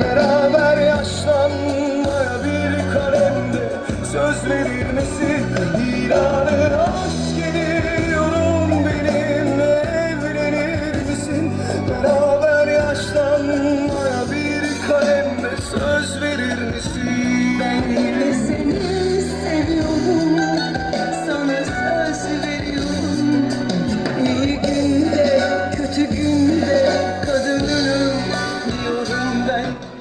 Beraber yaşlanmaya bir kalemde Söz verir misin ilanı aşk ediyorum Benimle evlenir misin? Beraber yaşlanmaya bir kalemde Söz verir misin night.